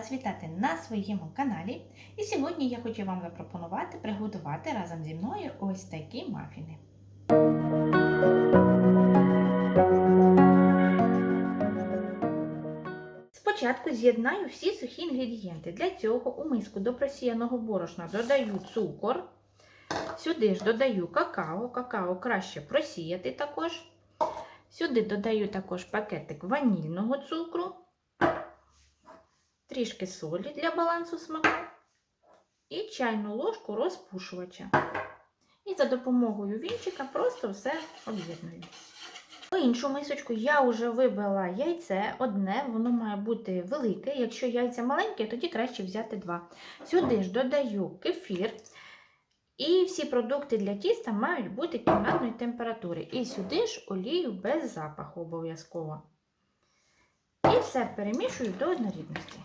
вас вітати на своєму каналі. І сьогодні я хочу вам запропонувати приготувати разом зі мною ось такі мафіни. Спочатку з'єднаю всі сухі інгредієнти. Для цього у миску до просіяного борошна додаю цукор. Сюди ж додаю какао. Какао краще просіяти також. Сюди додаю також пакетик ванільного цукру, трішки солі для балансу смаку і чайну ложку розпушувача. І за допомогою вінчика просто все об'єдную. У іншу мисочку я вже вибила яйце одне, воно має бути велике. Якщо яйця маленьке, тоді краще взяти два. Сюди ж додаю кефір. І всі продукти для тіста мають бути кімнатної температури. І сюди ж олію без запаху обов'язково. І все перемішую до однорідності.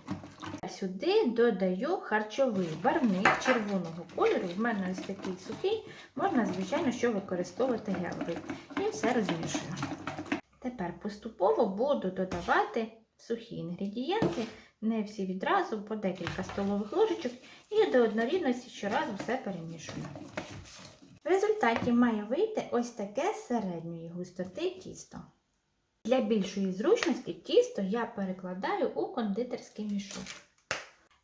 Сюди додаю харчовий барвник червоного кольору. В мене ось такий сухий, можна, звичайно, що використовувати гелевий. І все розмішую. Тепер поступово буду додавати сухі інгредієнти, не всі відразу, по декілька столових ложечок, і до однорідності щоразу все перемішую. В результаті має вийти ось таке середньої густоти тісто. Для більшої зручності тісто я перекладаю у кондитерський мішок.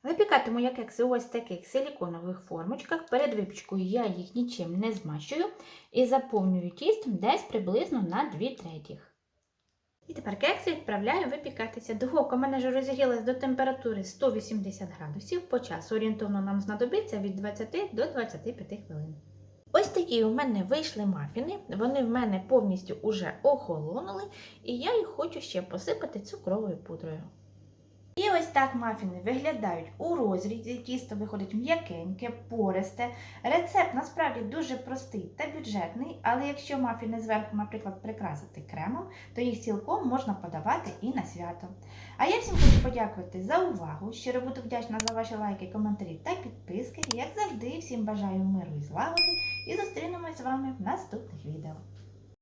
Випікатиму я кекси ось таких силіконових формочках. Перед випічкою я їх нічим не змащую і заповнюю тістом десь приблизно на 2 третіх. І тепер кекси відправляю випікатися. Духовка в мене вже розігрілась до температури 180 градусів. По часу орієнтовно нам знадобиться від 20 до 25 хвилин. Ось такі у мене вийшли мафіни. Вони в мене повністю уже охолонули, і я їх хочу ще посипати цукровою пудрою. І ось так мафіни виглядають у розрізі. Тісто виходить м'якеньке, пористе. Рецепт насправді дуже простий та бюджетний, але якщо мафіни зверху, наприклад, прикрасити кремом, то їх цілком можна подавати і на свято. А я всім хочу подякувати за увагу. Щиро буду вдячна за ваші лайки, коментарі та підписки. Як завжди, всім бажаю миру і злагоди і зустрінемось з вами в наступних відео.